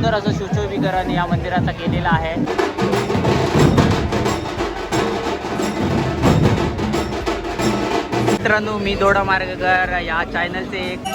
सुंदर असं सुशोभीकरण या मंदिराचं केलेलं आहे. मित्रांनो मी दोडा मार्गकर या चॅनलचे एक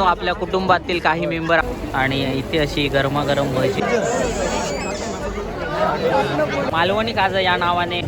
आपल्या कुटुंबातील काही मेंबर आणि इथे अशी गरमागरम व्हायची. मालवणी काजा या नावाने.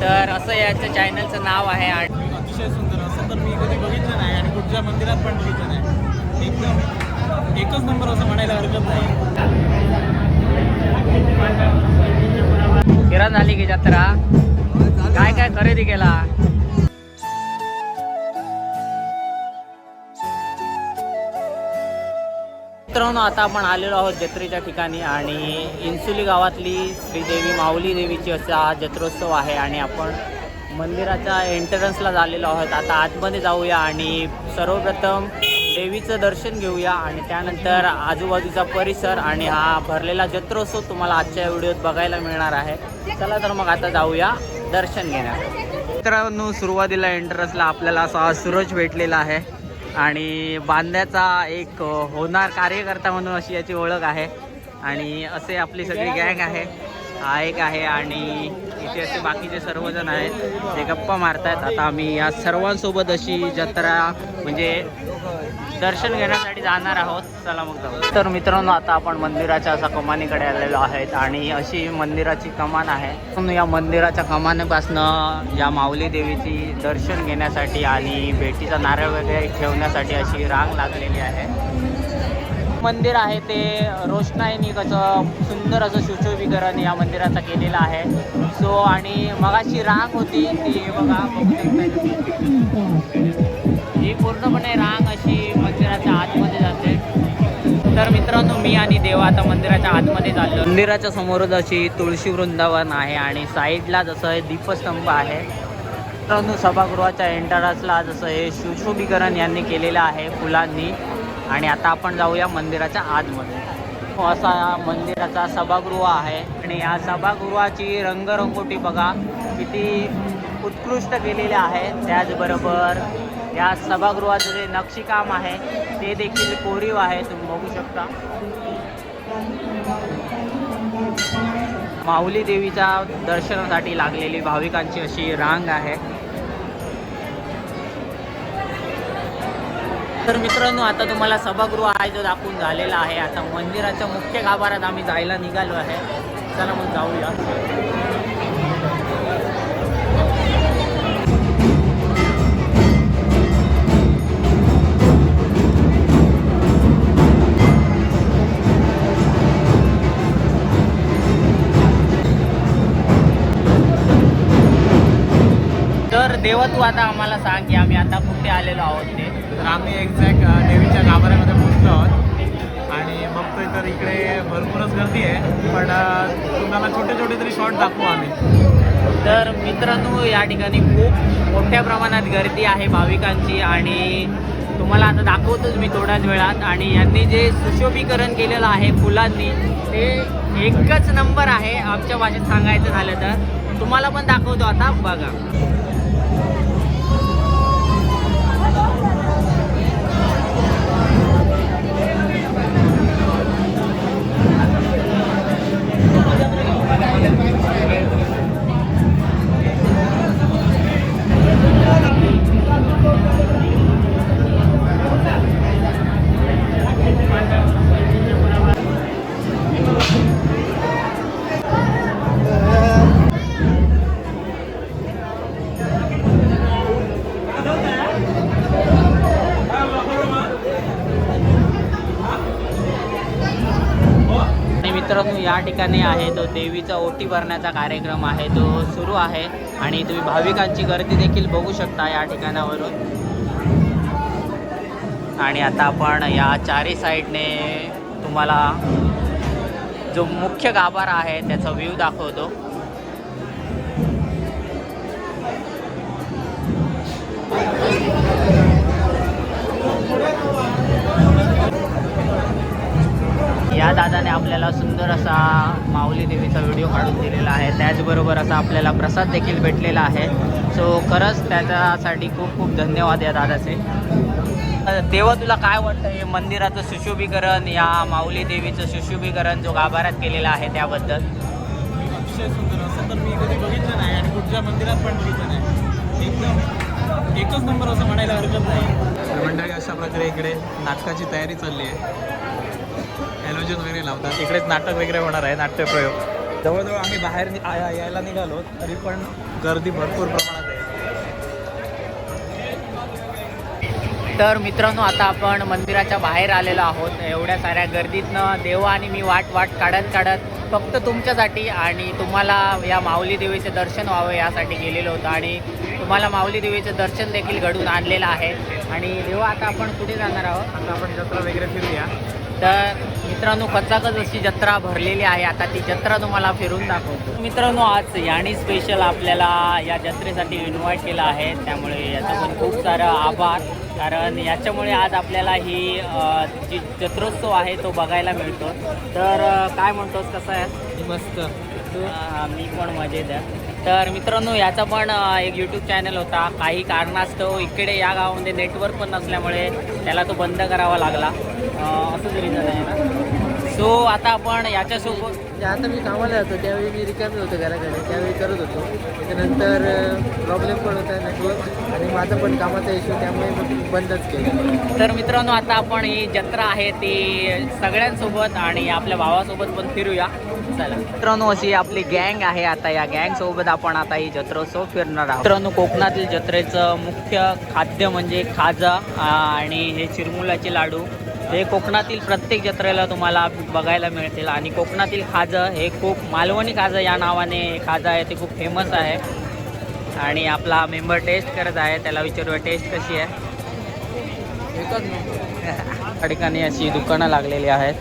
तर असं याचं चॅनलचं नाव आहे आणि नाही मंदिरात पण बघितलं नाही एकदम एकच नंबर असं म्हणायला हरकत नाही. फिरा झाली की जत्रा? काय काय खरेदी केला? मित्रांनो आता आपण आलेलो आहोत जत्रेच्या ठिकाणी आणि इन्सुली गावातली श्रीदेवी माऊली देवीची असा हा जत्रोत्सव आहे आणि आपण मंदिराच्या एंट्रन्सला झालेलो आहोत. आता आतमध्ये जाऊया आणि सर्वप्रथम देवीचं दर्शन घेऊया आणि त्यानंतर आजूबाजूचा परिसर आणि हा भरलेला जत्रोत्सव तुम्हाला आजच्या व्हिडिओत बघायला मिळणार आहे. चला तर मग आता जाऊया दर्शन घेण्यासाठी मित्रांनो सुरुवातीला एंट्रन्सला आपल्याला असा सूरज भेटलेला आहे आणि बांद्याचा एक होणार कार्यकर्ता म्हणून अशी याची ओळख आहे. आणि असे आपली सगळी गँग आहे. हा एक आहे आणि इथे असे बाकीचे सर्वजण आहेत ते गप्पा मारतायत आता आम्ही या सर्वांसोबत अशी जत्रा म्हणजे दर्शन घेण्यासाठी जाणार आहोत. चला मग जाऊ. तर मित्रांनो आता आपण मंदिराच्या असा कमानीकडे आलेलो आहेत आणि अशी मंदिराची कमान आहे. या मंदिराच्या कमानीपासनं या माऊली देवीची दर्शन घेण्यासाठी आणि भेटीचा नारळ वगैरे ठेवण्यासाठी अशी रांग लागलेली आहे. मंदिर आहे ते रोषणाईनी कसं सुंदर असं सुशोभीकरण या मंदिराचं केलेलं आहे. सो आणि मगाशी रांग होती ती बघा बघू ही पूर्णपणे रांग अशी मंदिराच्या आतमध्ये जाते. तर मित्रांनो मी आणि देवा आता मंदिराच्या आतमध्ये चाललो. मंदिराच्या समोरच अशी तुळशी वृंदावन आहे आणि साईडला जसं दीपस्तंभ आहे. मित्रांनो सभागृहाच्या एंट्रन्सला जसं हे सुशोभीकरण यांनी केलेलं आहे फुलांनी. आणि आता आपण जाऊया मंदिराच्या आतमध्ये. हो, असा मंदिराचा सभागृह आहे. आणि या सभागृहाची रंगरंगोटी बघा किती उत्कृष्ट केलेले आहे. त्याचबरोबर या सभागृहाचं जे नक्षीकाम आहे ते देखील कोरीव आहे. तुम्ही बघू शकता. माऊली देवीच्या दर्शनासाठी लागलेली भाविकांची अशी रांग आहे. तर मित्रांनो आता तुम्हाला सभागृह आहे जो दाखवून झालेला आहे आता मंदिराच्या मुख्य गाभाऱ्यात आम्ही जायला निघालो आहे. चला मग जाऊया. तर देवा तू आता आम्हाला सांग की आम्ही आता कुठे आलेलो आहोत? आम्ही एक्झॅक्ट देवीच्या गाभाऱ्यामध्ये पोहोचलो आहोत. आणि बघतोय तर इकडे भरपूरच गर्दी आहे पण तुम्हाला छोटे छोटे तरी शॉट दाखवू आम्ही. तर मित्रांनो या ठिकाणी खूप मोठ्या प्रमाणात गर्दी आहे भाविकांची आणि तुम्हाला आता दाखवतोच मी थोड्याच वेळात. आणि यांनी जे सुशोभीकरण केलेलं आहे फुलांनी ते एकच नंबर आहे आमच्या भाषेत सांगायचं झालं तर. तुम्हाला पण दाखवतो आता बघा. ठिकाणी आहे. तो देवीचा ओटी भरण्याचा कार्यक्रम आहे. तो सुरू आहे आणि तुम्ही भाविकांची गर्दी देखील बघू शकता या ठिकाणावरून. आणि आता आपण या चारी साईडने तुम्हाला जो मुख्य गाभारा आहे त्याचा व्ह्यू दाखवतो. या दादाने आपल्याला सुंदर असा माऊली देवीचा व्हिडिओ काढून दिलेला आहे. त्याचबरोबर असा आपल्याला प्रसाद देखील भेटलेला आहे. सो खरंच त्याच्यासाठी खूप खूप धन्यवाद या दादाचे. देवा तुला काय वाटतं हे मंदिराचं सुशोभीकरण या माऊली देवीचं सुशोभीकरण जो गाभाऱ्यात केलेलं आहे त्याबद्दल? अतिशय सुंदर. असं तर मी कधी बघितलं नाही आणि कुठच्या मंदिरात पण बघितलं नाही. एकदम एकच नंबर असं म्हणायला हरकत नाही. मंडळी अशा प्रकारे इकडे नाटकाची तयारी चालली आहे. हॅलोजन वगैरे लावतात. इकडेच नाटक वगैरे होणार आहे नाट्यप्रयोग. जवळजवळ आम्ही बाहेर यायला निघालो तरी पण गर्दी भरपूर प्रमाणात आहे. तर मित्रांनो आता आपण मंदिराच्या बाहेर आलेलो आहोत. एवढ्या साऱ्या गर्दीतनं देवा आणि मी वाट वाट काढत काढत फक्त तुमच्यासाठी आणि तुम्हाला या माऊली देवीचे दर्शन व्हावं यासाठी गेलेलो होतो आणि तुम्हाला माऊली देवीचं दर्शन देखील घडून आणलेलं आहे. आणि देवा आता आपण कुठे जाणार आहोत? आता आपण जत्रा वगैरे फिरूया. तर मित्रांनो कचाकच अशी जत्रा भरलेली आहे. आता ती जत्रा तुम्हाला फिरून दाखवतो. मित्रांनो आज याणी स्पेशल आपल्याला या जत्रेसाठी इन्व्हाइट केलं आहे. त्यामुळे याचा पण खूप सारा आभार. कारण याच्यामुळे आज आपल्याला ही जी जत्रोत्सव आहे तो बघायला मिळतो. तर काय म्हणतोस कसं आहे? मस्त. मी पण मजेत आहे. तर मित्रांनो याचा पण एक यूट्यूब चॅनल होता. काही कारणास्तव इकडे या गावामध्ये नेटवर्क पण नसल्यामुळे त्याला तो बंद करावा लागला. असंच रिझन आहे ना? सो आता आपण याच्यासोबत आता मी कामाला जातो त्यावेळी मी रिकामी होतो घराकडे त्यावेळी करत होतो. त्यानंतर प्रॉब्लेम पण होता नेटवर्क आणि माझा पण कामाचा इश्यू त्यामुळे बंदच केलं. तर मित्रांनो आता आपण ही जत्रा आहे ती सगळ्यांसोबत आणि आपल्या भावासोबत पण फिरूया. मित्रांनो अशी आपली गँग आहे आता. या गँग सोबत आपण आता ही जत्रोत्सव फिरणार आहोत. मित्रांनो कोकणातील जत्रेचं मुख्य खाद्य म्हणजे खाजा आणि हे चिरमुलाचे लाडू. हे कोकणातील प्रत्येक जत्रेला तुम्हाला बघायला मिळतील. आणि कोकणातील खाजं हे खूप मालवणी खाजं या नावाने खाजा खाजं आहे. ते खूप फेमस आहे. आणि आपला मेंबर टेस्ट करत आहे. त्याला विचारूया टेस्ट कशी आहे? ठिकाणी अशी दुकानं लागलेली आहेत.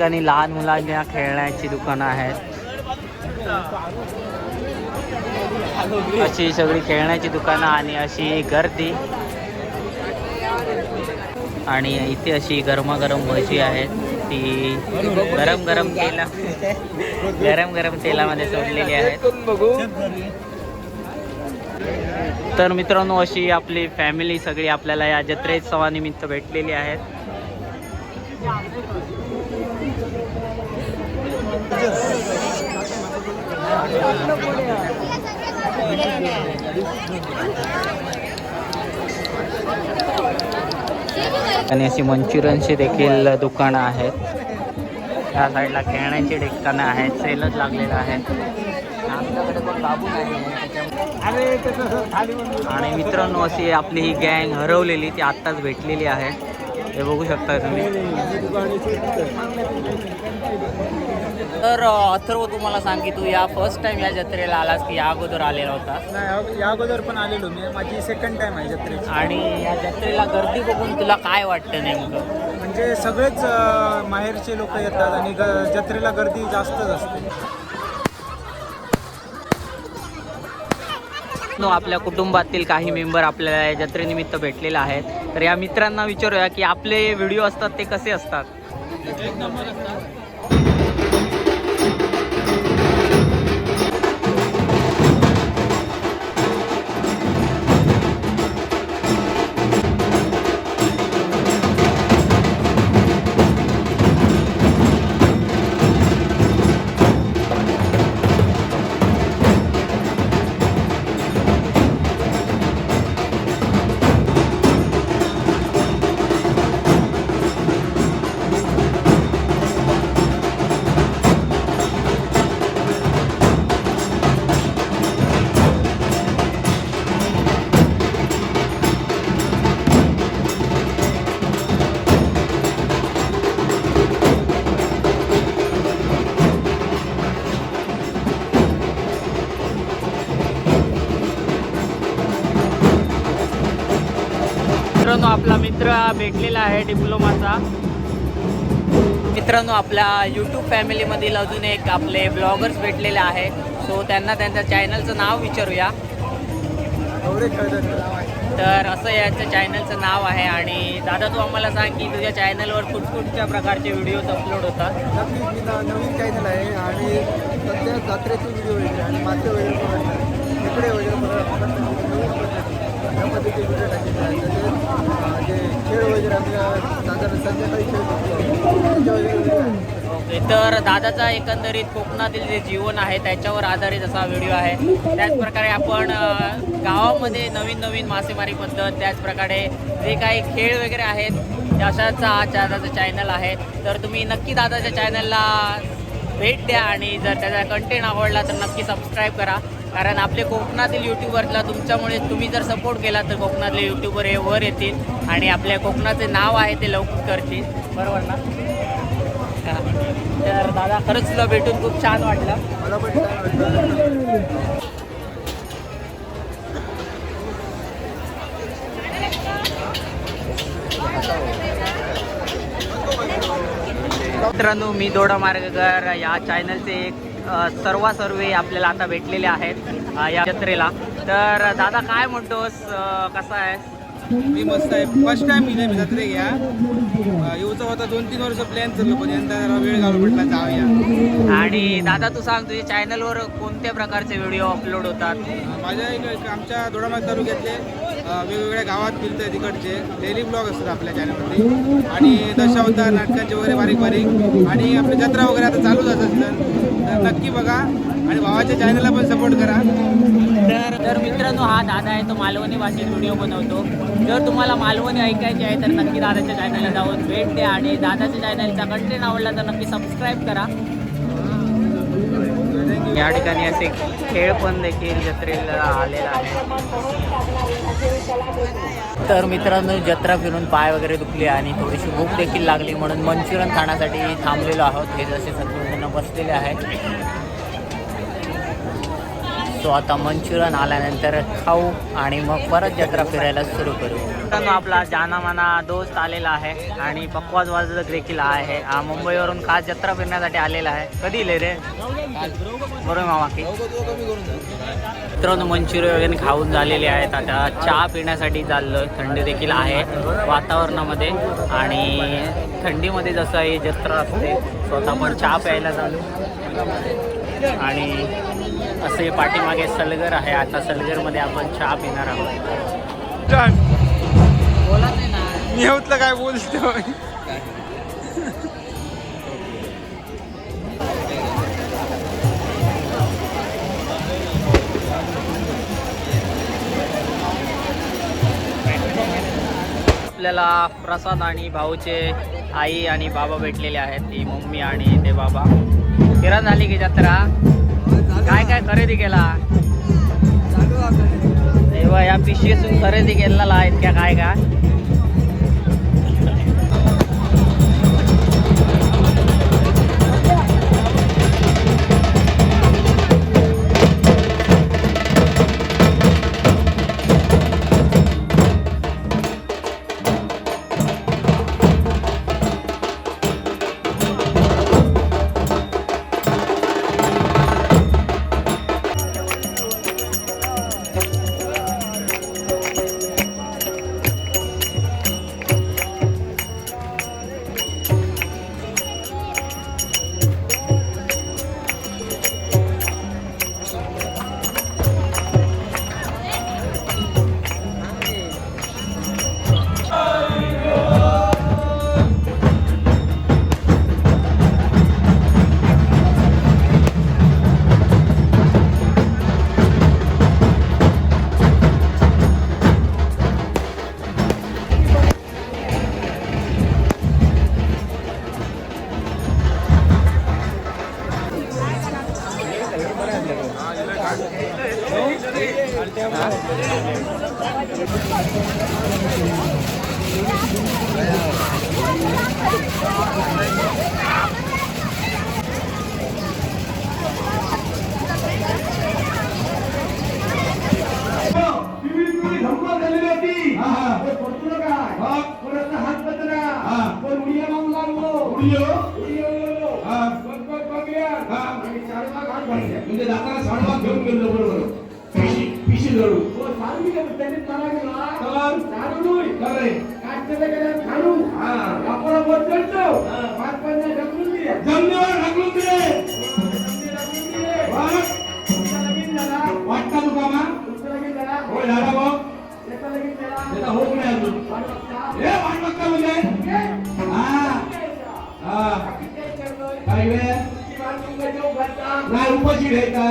ठिकाणी लहान मुलांच्या खेळण्याची दुकानं आहेत. अशी सगळी खेळण्याची दुकानं आणि अशी गर्दी. आणि इथे अशी गरमागरम भजी आहेत. ती गरम गरम तेला गरम गरम तेलामध्ये सोडलेली आहेत. तर मित्रांनो अशी आपली फॅमिली सगळी आपल्याला या जत्रोत्सवानिमित्त भेटलेली आहेत. आणि अशी मंचुरियनची देखील दुकानं आहेत. त्या साईडला खेळण्याची ठिकाणं आहेत सेलच लागलेलं आहे आणि मित्रांनो अशी आपली ही गँग हरवलेली ती आत्ताच भेटलेली आहे. हे बघू शकता तुम्ही. तर अथर्व तुम्हाला सांग की तू या फर्स्ट टाइम या जत्रेला आलास की या अगोदर आलेला होतास? नाही या अगोदर पण आलेलो मी. माझी सेकंड टाइम आहे जत्रेची. आणि या जत्रेला गर्दी बघून तुला काय वाटतं नेमकं? म्हणजे सगळेच अं, माहेरचे लोक येतात आणि ग जत्रेला गर्दी जास्तच असते. नो आपल्या कुटुंबातील काही मेंबर आपल्याला या जत्रेनिमित्त भेटलेले आहेत. तर या मित्रांना विचारूया की आपले व्हिडिओ असतात ते कसे असतात? मित्रांनो भेटलेला आहे डिप्लोमाचा मित्रांनो आपल्या यूट्यूब फॅमिलीमधील अजून एक आपले ब्लॉगर्स भेटलेले आहे सो त्यांना त्यांच्या चॅनलचं नाव विचारूया. तर असं याचं चॅनलचं नाव आहे आणि दादा तू आम्हाला सांग की तुझ्या चॅनलवर कुठकुठच्या प्रकारचे व्हिडिओज अपलोड होतात नक्कीच मी न- नवीन चॅनल आहे आणि सध्या जत्रेचे व्हिडिओ आणि मासे वगैरे. इकडे वगैरे व्हिडिओ तर जे खेळ वगैरे आपल्या साधारण संध्याकाळी खेळ वगैरे तर दादाचा एकंदरीत कोकणातील जे जीवन आहे त्याच्यावर आधारित असा व्हिडिओ आहे. त्याचप्रकारे आपण गावामध्ये नवीन नवीन मासेमारी पद्धत त्याचप्रकारे जे काही खेळ वगैरे आहेत अशाच हा दादाचं चॅनल आहे. तर तुम्ही नक्की दादाच्या चॅनलला भेट द्या आणि जर त्याचा कंटेंट आवडला तर नक्की सबस्क्राईब करा. कारण आपले कोकणातील यूट्यूबरला तुमच्यामुळे तुम्ही जर सपोर्ट केला तर कोकणातले यूट्यूबर हे वर येतील आणि आपल्या कोकणाचे नाव आहे ते लवकर करतील. बरोबर ना. तर दादा खरंच तुला भेटून खूप छान वाटलं. मित्रांनो मी दोडा मार्गकर या चॅनलचे एक सर्वा सर्वे आपल्याला आता भेटलेले आहेत या जत्रेला. तर दादा काय म्हणतोस? कसा आहे? मी मस्त आहे. फर्स्ट टाइम मी नाही जत्रे घ्या येऊचा होता दोन तीन वर्ष प्लॅन चाललो पण यंदा जरा वेळ घालून म्हटला जाऊया. आणि दादा तू सांग तुझ्या चॅनलवर कोणत्या प्रकारचे व्हिडिओ अपलोड होतात? माझ्या आमच्या दोडामार्ग तालुक्यातले वेगवेगळ्या गावात फिरतोय तिकडचे. डेली ब्लॉग असतात आपल्या चॅनलमध्ये आणि दशावतार नाटकांचे वगैरे बारीक बारीक. आणि आपली जत्रा वगैरे आता चालूच असतात तर नक्की बघा. आणि भावाच्या चॅनलला पण सपोर्ट करा. तर तर मित्रांनो हा दादा आहे. तो मालवणी भाषेत व्हिडिओ बनवतो. जर तुम्हाला मालवणी ऐकायची आहे तर नक्की दादाच्या चॅनलला जाऊन भेट द्या. आणि दादाच्या चॅनलचा कंटेंट आवडला तर नक्की सबस्क्राईब करा. या ठिकाणी असे खेळ पण देखील जत्रेला आलेला आहे. तर मित्रांनो जत्रा फिरून पाय वगैरे दुखले आणि थोडीशी भूक देखील लागली म्हणून मंचुरियन खाण्यासाठी थांबलेलो आहोत. हे जसे सर्वजण बसलेले आहेत. सो आता मंचुरियन आल्यानंतर खाऊ आणि मग परत जत्रा फिरायला सुरू करू. मित्रांनो आपला जानामाना दोस्त आलेला आहे आणि पक्वाज वाजत देखील आहे. हा मुंबईवरून खास जत्रा फिरण्यासाठी आलेला आहे. कधी इले रे? बरोबर मामा की. मित्रांनो मंचुरियन वगैरे खाऊन झालेले आहेत. आता चहा पिण्यासाठी चाललो थंडी देखील आहे वातावरणामध्ये. आणि थंडीमध्ये जसं हे जत्रा असते स्वतः पण चहा प्यायला चालू. आणि असे पाठीमागे सलगर आहे. आता सलगरमध्ये आपण चहा पिणार आहोत. बोला ना. मी होतलं काय बोलतो आपल्याला प्रसाद आणि भाऊचे आई आणि बाबा भेटलेले आहेत. ती मम्मी आणि ते बाबा. किरण झाली की जत्रा. काय काय खरेदी केला? तेव्हा या पिशवीतून खरेदी केलेला आहेत काय काय? ওর কতগুলো গায় ওর একটা হাত পেতে না। ওর উড়িয়ে নাম লাগল উড়িয়ে উড়িয়ে উড়লো ডাক্তার সাড়ে ভাগ জমি করল বলো পিছিয়ে ধরো ও কাটতে গেলে খারু হ্যাঁ। আপনারা त्याचा होत नाही अजून हे. मालमत्ता म्हणजे काही वेळ नाही उपाशी घ्यायचा